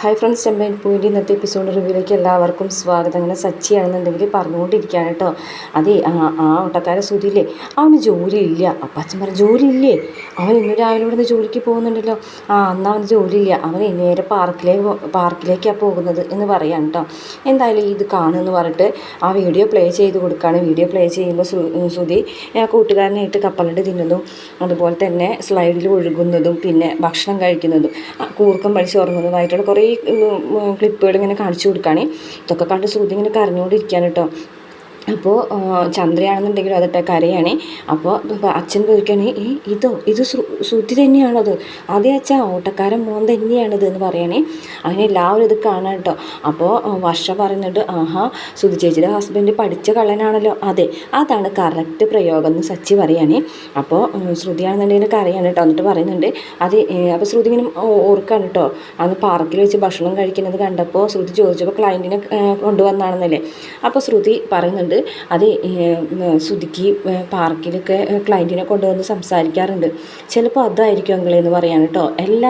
Hi friends ചെമ്പൈൻ point ഇന്നത്തെ episode റിവ്യൂലേക്ക് എല്ലാവർക്കും സ്വാഗതം. അങ്ങനെ സച്ചിയാണെന്നുണ്ടെങ്കിൽ പറഞ്ഞുകൊണ്ടിരിക്കുകയാണ് കേട്ടോ. അതെ ആ ആ ഓട്ടക്കാരെ സുതിയില്ലേ അവന് ജോലി ഇല്ല അപ്പം അച്ഛൻ പറഞ്ഞു ജോലി ഇല്ലേ അവൻ ഇന്ന് രാവിലെ ഇവിടുന്ന് ജോലിക്ക് പോകുന്നുണ്ടല്ലോ. ആ അന്ന് അവന് ജോലിയില്ല. അവൻ നേരെ പാർക്കിലേക്ക് പാർക്കിലേക്കാണ് പോകുന്നത് എന്ന് പറയാം കേട്ടോ. എന്തായാലും ഇത് കാണുമെന്ന് പറഞ്ഞിട്ട് ആ വീഡിയോ പ്ലേ ചെയ്ത് കൊടുക്കുകയാണ്. വീഡിയോ പ്ലേ ചെയ്യുമ്പോൾ സുതി കൂട്ടുകാരനായിട്ട് കപ്പലണ്ടി തിന്നുന്നതും അതുപോലെ തന്നെ സ്ലൈഡിൽ ഒഴുകുന്നതും പിന്നെ ഭക്ഷണം കഴിക്കുന്നതും കൂർക്കം പഠിച്ച് ഉറങ്ങുന്നതുമായിട്ടുള്ള കുറേ ക്ലിപ്പുകൾ ഇങ്ങനെ കാണിച്ചു കൊടുക്കുകയാണ് ഇതൊക്കെ കണ്ട് സൂതി ഇങ്ങനെ കരഞ്ഞുകൊണ്ടിരിക്കുകയാണ് കേട്ടോ. അപ്പോൾ ചന്ദ്രയാണെന്നുണ്ടെങ്കിലും അതട്ടെ കരയാണ്. അപ്പോൾ അച്ഛൻ ചോദിക്കുകയാണ് ഈ ഇതോ ഇത് ശ്രുതി തന്നെയാണത്. അതേ അച്ഛാ ഓട്ടക്കാരൻ മോൻ തന്നെയാണിത് എന്ന് പറയണേ. അങ്ങനെ എല്ലാവരും ഇത് കാണാൻ കേട്ടോ അപ്പോൾ വർഷ പറയുന്നുണ്ട് ആഹാ ശ്രുതി ചേച്ചിയുടെ ഹസ്ബൻഡ് പഠിച്ച കള്ളനാണല്ലോ. അതെ അതാണ് കറക്റ്റ് പ്രയോഗം എന്ന് സച്ചി പറയണേ. അപ്പോൾ ശ്രുതിയാണെന്നുണ്ടെങ്കിൽ കരയാണ് കേട്ടോ എന്നിട്ട് പറയുന്നുണ്ട് അത് അപ്പോൾ ശ്രുതി ഇങ്ങനെ ഓർക്കാണ് കേട്ടോ അന്ന് പാർക്കിൽ വെച്ച് ഭക്ഷണം കഴിക്കുന്നത് കണ്ടപ്പോൾ ശ്രുതി ചോദിച്ചപ്പോൾ ക്ലയന്റിനെ കൊണ്ടുവന്നാണെന്നല്ലേ? അപ്പോൾ ശ്രുതി പറയുന്നുണ്ട് അത് സുതുക്കി പാർക്കിലൊക്കെ ക്ലയന്റിനെ കൊണ്ടുവന്ന് സംസാരിക്കാറുണ്ട്. ചിലപ്പോൾ അതായിരിക്കും അങ്ങളെന്ന് പറയാൻ കേട്ടോ. അല്ല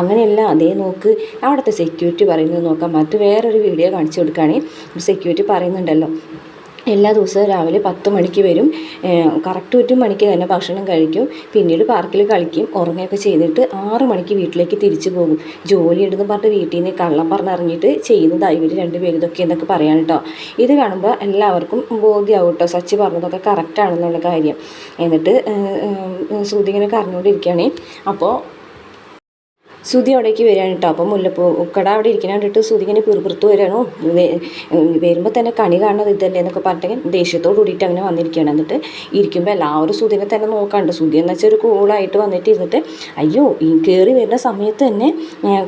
അങ്ങനെയല്ല. അതേ നോക്ക് അവിടുത്തെ സെക്യൂരിറ്റി പറയുന്നത് നോക്കാം. മറ്റ് വേറൊരു വീഡിയോ കാണിച്ചു കൊടുക്കുകയാണെങ്കിൽ സെക്യൂരിറ്റി പറയുന്നുണ്ടല്ലോ. എല്ലാ ദിവസവും രാവിലെ പത്ത് മണിക്ക് വരും. കറക്റ്റ് ഒരു മണിക്ക് തന്നെ ഭക്ഷണം കഴിക്കും. പിന്നീട് പാർക്കിൽ കളിക്കും. ഉറങ്ങുകയൊക്കെ ചെയ്തിട്ട് ആറ് മണിക്ക് വീട്ടിലേക്ക് തിരിച്ചു പോകും. ജോലി ഉണ്ടെന്ന് പറഞ്ഞിട്ട് വീട്ടിൽ നിന്ന് കള്ളം പറഞ്ഞിറങ്ങിയിട്ട് ചെയ്യുന്നതായി ഇവർ രണ്ടുപേരും ഇതൊക്കെ എന്നൊക്കെ പറയാൻ കേട്ടോ ഇത് കാണുമ്പോൾ എല്ലാവർക്കും ബോധ്യമാവും കേട്ടോ സച്ചി പറഞ്ഞതൊക്കെ കറക്റ്റാണെന്നുള്ള കാര്യം. എന്നിട്ട് ശ്രുതി ഇങ്ങനെ കറഞ്ഞുകൊണ്ടിരിക്കുകയാണ് അപ്പോൾ സുതി അവിടേക്ക് വരികയാണ് കേട്ടോ. അപ്പം മുല്ലപ്പൂ ഉക്കട അവിടെ ഇരിക്കുന്ന കണ്ടിട്ട് സുതി ഇങ്ങനെ പിറുപിറുത്ത് വരികയാണോ. വരുമ്പോൾ തന്നെ കണി കാണുന്നത് ഇതല്ലേ എന്നൊക്കെ പറഞ്ഞിട്ട് ദേഷ്യത്തോട് കൂടിയിട്ട് അങ്ങനെ വന്നിരിക്കുകയാണ്. എന്നിട്ട് ഇരിക്കുമ്പോൾ എല്ലാവരും സുതിനെ തന്നെ നോക്കാണ്ട്. സുതി എന്ന് വെച്ചാൽ ഒരു കൂളായിട്ട് വന്നിട്ട് ഇരുന്നിട്ട് അയ്യോ ഈ കയറി വരുന്ന സമയത്ത് തന്നെ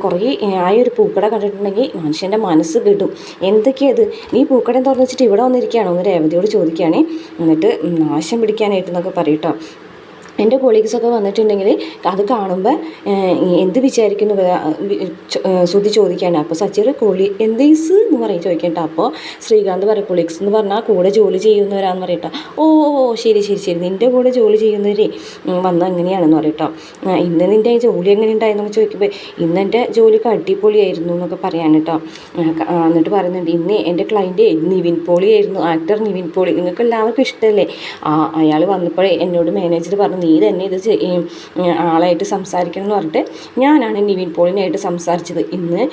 കുറേ ആ ഒരു പൂക്കട കണ്ടിട്ടുണ്ടെങ്കിൽ മനുഷ്യന്റെ മനസ്സ് കിട്ടും എന്തൊക്കെയത് നീ പൂക്കട തുറന്ന് വെച്ചിട്ട് ഇവിടെ വന്നിരിക്കുകയാണോ? എന്ന് രേവതിയോട് ചോദിക്കുകയാണ്. എന്നിട്ട് നാശം പിടിക്കാനായിട്ട് എന്നൊക്കെ പറയട്ടോ എന്റെ കൊളീഗ്സൊക്കെ വന്നിട്ടുണ്ടെങ്കിൽ അത് കാണുമ്പോൾ എന്ത് വിചാരിക്കുന്നു ശ്രുതി ചോദിക്കുകയാണ് അപ്പോൾ സച്ചിർ കൊളി എന്തീസ് എന്ന് പറയും ചോദിക്കട്ടോ. അപ്പോൾ ശ്രീകാന്ത് പറയും കൊളീഗ്സ് എന്ന് പറഞ്ഞാൽ കൂടെ ജോലി ചെയ്യുന്നവരാന്ന് പറയട്ടോ ഓ ഓ ശരി ശരി ശരി. നിന്റെ കൂടെ ജോലി ചെയ്യുന്നവരെ വന്ന എങ്ങനെയാണെന്ന് പറയട്ടോ ഇന്ന് നിന്റെ ജോലി എങ്ങനെ ഉണ്ടായെന്നൊക്കെ ചോദിക്കുമ്പോൾ ഇന്ന് എന്റെ ജോലിക്ക് അടിപൊളിയായിരുന്നു എന്നൊക്കെ പറയാൻ കേട്ടോ എന്നിട്ട് പറയുന്നുണ്ട് ഇന്ന് എന്റെ ക്ലയന്റ് നിവിൻ പോളി ആയിരുന്നു. ആക്ടർ നിവിൻ പോളി. നിങ്ങൾക്ക് എല്ലാവർക്കും ഇഷ്ടമല്ലേ അയാൾ വന്നപ്പോഴേ എന്നോട് മാനേജർ പറഞ്ഞു നീ തന്നെ ഇത് ആളായിട്ട് സംസാരിക്കണം എന്ന് പറഞ്ഞിട്ട് ഞാനാണ് നിവിൻ പോളിനായിട്ട് സംസാരിച്ചത്. ഇന്ന്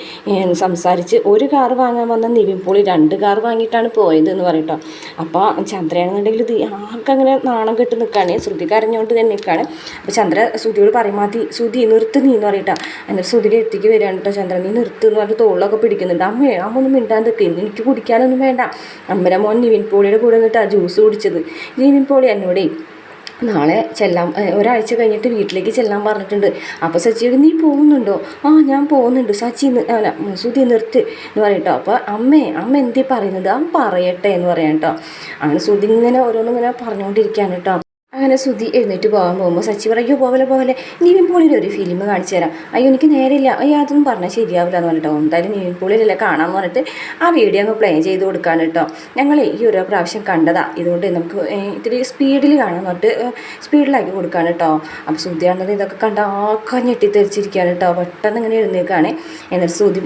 സംസാരിച്ച് ഒരു കാർ വാങ്ങാൻ വന്ന നിവിൻ പോളി രണ്ട് കാർ വാങ്ങിയിട്ടാണ് പോയത് എന്ന് പറയട്ടോ. അപ്പോൾ ചന്ദ്രയാണെന്നുണ്ടെങ്കിൽ ഇത് ആർക്കങ്ങനെ നാണം കെട്ട് നിൽക്കുകയാണ് ശ്രുതി കരഞ്ഞുകൊണ്ട് തന്നെ നിൽക്കുകയാണ് അപ്പോൾ ചന്ദ്ര ശ്രുതിയോട് പറയുമാതി മതി ശ്രുതി നിർത്ത് നീ എന്ന് പറയട്ടോ. എന്നിട്ട് ശ്രുതിയുടെ എത്തിക്ക് വരികയാണ് കേട്ടോ ചന്ദ്ര. നീ നിർത്ത് എന്ന് പറഞ്ഞിട്ട് തോളിലൊക്കെ പിടിക്കുന്നുണ്ട്. അമ്മ അമ്മ ഒന്നും മിണ്ടാൻ നിൽക്കുക എനിക്ക് കുടിക്കാനൊന്നും വേണ്ട. അമ്മര മോൻ നിവിൻ പോളിയുടെ കൂടെ നിന്നിട്ടാണ് ജ്യൂസ് കുടിച്ചത്. നിവിൻ പോളി എന്നോടേ നാളെ ചെല്ലാൻ ഒരാഴ്ച കഴിഞ്ഞിട്ട് വീട്ടിലേക്ക് ചെല്ലാൻ പറഞ്ഞിട്ടുണ്ട്. അപ്പോൾ സച്ചിയോട് നീ പോകുന്നുണ്ടോ? ആ ഞാൻ പോകുന്നുണ്ട്. സച്ചി അല്ല സുധി നിർത്ത് എന്ന് പറയട്ടോ. അപ്പോൾ അമ്മേ അമ്മ എന്തേ പറയുന്നത്? ആ പറയട്ടെ എന്ന് പറയാം കേട്ടോ അങ്ങനെ സുധി ഇങ്ങനെ ഓരോന്നിങ്ങനെ പറഞ്ഞുകൊണ്ടിരിക്കുകയാണ് കേട്ടോ അങ്ങനെ സുധി എഴുന്നേറ്റ് പോകാൻ പോകുമ്പോൾ സച്ചി പറയും പോവലെ പോവലെ നീവിൻ പോളിയുടെ ഒരു ഫിലിം കാണിച്ചു തരാം. അയ്യോ എനിക്ക് നേരില്ല. അയ്യോ അതൊന്നും പറഞ്ഞാൽ ശരിയാവില്ല എന്ന് പറഞ്ഞിട്ടോ എന്തായാലും നീവിൻ പോളിയിലല്ലേ കാണാമെന്ന് പറഞ്ഞിട്ട് ആ വീഡിയോ അങ്ങ് പ്ലേ ചെയ്ത് കൊടുക്കാൻ കേട്ടോ. ഞങ്ങൾ ഈ ഒരു പ്രാവശ്യം കണ്ടതാ. ഇതുകൊണ്ട് നമുക്ക് ഇത്തിരി സ്പീഡിൽ കാണാൻ പറഞ്ഞിട്ട് സ്പീഡിലാക്കി കൊടുക്കാൻ കേട്ടോ. അപ്പോൾ സുധിയാണെന്നുണ്ടെങ്കിൽ ഇതൊക്കെ കണ്ട ആക്കാൻ ഞെട്ടിത്തെറിച്ചിരിക്കുകയാണ് കേട്ടോ. പെട്ടെന്ന് ഇങ്ങനെ എഴുന്നേൽക്കുകയാണ്. എന്നിട്ട് സുധി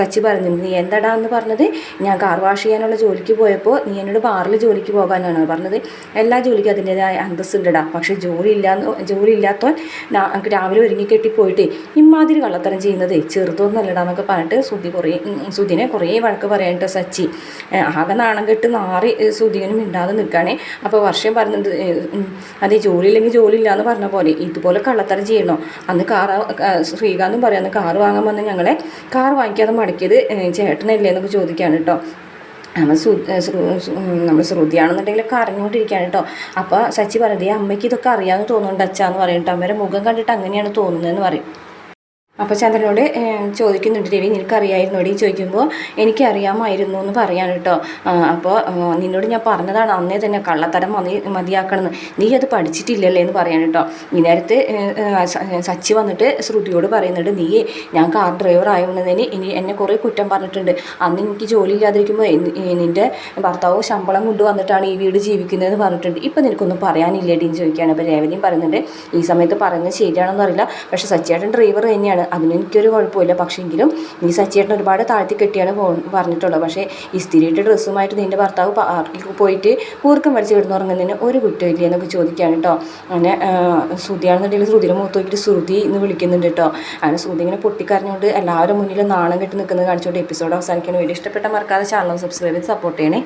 സച്ചി പറഞ്ഞു നീ എന്താടാ എന്ന് പറഞ്ഞത്? ഞാൻ കാർ വാഷ് ചെയ്യാനുള്ള ജോലിക്ക് പോയപ്പോൾ നീ എന്നോട് ബാറിൽ ജോലിക്ക് പോകാനാണ് പറഞ്ഞത്. എല്ലാ ജോലിക്കും അതിന്റെതായ അന്തസ് ഉണ്ടടാ. പക്ഷെ ജോലി ഇല്ലാന്ന് ജോലി ഇല്ലാത്തവൻ രാവിലെ ഒരുങ്ങി കെട്ടി പോയിട്ട് ഇമാതിരി കള്ളത്തരം ചെയ്യുന്നത്. ചെറുതൊന്നല്ലടാ എന്നൊക്കെ പറഞ്ഞിട്ട് സുധി കുറേ സുധിനെ കുറേ വഴക്ക് പറയാനിട്ട് സച്ചി. ആകെ നാണം കെട്ട് നാറി സുധികനും മിണ്ടാതെ നിൽക്കുകയാണേ. അപ്പോൾ വർഷം പറഞ്ഞത് അതെ ജോലി ഇല്ലെങ്കിൽ ജോലി ഇല്ല എന്ന് പറഞ്ഞ പോലെ ഇതുപോലെ കള്ളത്തരം ചെയ്യണോ? അന്ന് കാർ ശ്രീകാന്തും പറയാം അന്ന് കാർ വാങ്ങാൻ വന്ന് ഞങ്ങളെ കാർ വാങ്ങിക്കാതെ മടക്കിയത് ചേട്ടനല്ലേ എന്നൊക്കെ ചോദിക്കുകയാണ് കേട്ടോ നമ്മൾ നമ്മൾ ശ്രുതിയാണെന്നുണ്ടെങ്കിൽ അറിഞ്ഞുകൊണ്ടിരിക്കുകയാണ് കേട്ടോ. അപ്പോൾ സച്ചി പറയുന്നത് അമ്മയ്ക്ക് ഇതൊക്കെ അറിയാമെന്ന് തോന്നുന്നുണ്ട് അച്ഛാന്ന് പറയും അമ്മയുടെ മുഖം കണ്ടിട്ട് അങ്ങനെയാണ് തോന്നുന്നതെന്ന് പറയും. അപ്പോൾ ചന്ദ്രനോട് ചോദിക്കുന്നുണ്ട് രവി നിനക്കറിയായിരുന്നോടി ചോദിക്കുമ്പോൾ എനിക്കറിയാമായിരുന്നു എന്ന് പറയാൻ കേട്ടോ അപ്പോൾ നിന്നോട് ഞാൻ പറഞ്ഞതാണ് അന്നേ തന്നെ കള്ളത്തരം മതി മതിയാക്കണമെന്ന് നീ അത് പഠിച്ചിട്ടില്ലല്ലേ എന്ന് പറയാൻ കേട്ടോ ഈ നേരത്തെ സച്ചി വന്നിട്ട് ശ്രുതിയോട് പറയുന്നുണ്ട് നീ ഞാൻ കാർ ഡ്രൈവർ ആയിരുന്നതിന് ഇനി എന്നെ കുറേ കുറ്റം പറഞ്ഞിട്ടുണ്ട്. അന്ന് എനിക്ക് ജോലി ഇല്ലാതിരിക്കുമ്പോൾ നിന്റെ ഭർത്താവ് ശമ്പളം കൊണ്ടുവന്നിട്ടാണ് ഈ വീട് ജീവിക്കുന്നതെന്ന് പറഞ്ഞിട്ടുണ്ട്. ഇപ്പം നിനക്കൊന്നും പറയാനില്ലേടി ചോദിക്കുകയാണ്. അപ്പോൾ രേവതിയും പറയുന്നുണ്ട് ഈ സമയത്ത് പറയുന്നത് ശരിയാണെന്ന് അറിയില്ല പക്ഷേ സച്ചിയേട്ടൻ ഡ്രൈവർ തന്നെയാണ്. അതിന് എനിക്കൊരു കുഴപ്പമില്ല. പക്ഷേ എങ്കിലും നീ സച്ചിയേട്ടൻ ഒരുപാട് താഴ്ത്തി കെട്ടിയാണ് പറഞ്ഞിട്ടുള്ളത്. പക്ഷേ ഇസ്തിരിയിട്ട് ഡ്രസ്സുമായിട്ട് നിന്റെ ഭർത്താവ് പാർക്കിൽ പോയിട്ട് കൂർക്കം വലിച്ച് കിടന്നുറങ്ങുന്നതിന് ഒരു കുറ്റമില്ല എന്നൊക്കെ ചോദിക്കുകയാണ് കേട്ടോ. അങ്ങനെ ശ്രുതിയാണെന്നുണ്ടെങ്കിൽ ശ്രുതിയുടെ മുഖത്ത് നോക്കിയിട്ട് ശ്രുതി എന്ന് വിളിക്കുന്നുണ്ട് കേട്ടോ. അങ്ങനെ ശ്രുതി ഇങ്ങനെ പൊട്ടിക്കരഞ്ഞുകൊണ്ട് എല്ലാവരും മുന്നിൽ നാണം കെട്ടി നിൽക്കുന്നത് കാണിച്ചുകൊണ്ട് എപ്പിസോഡ് അവസാനിക്കാൻ വീഡിയോ ഇഷ്ടപ്പെട്ട മറക്കാതെ ചാനൽ സബ്സ്ക്രൈബ് ചെയ്ത് സപ്പോർട്ട് ചെയ്യണേ.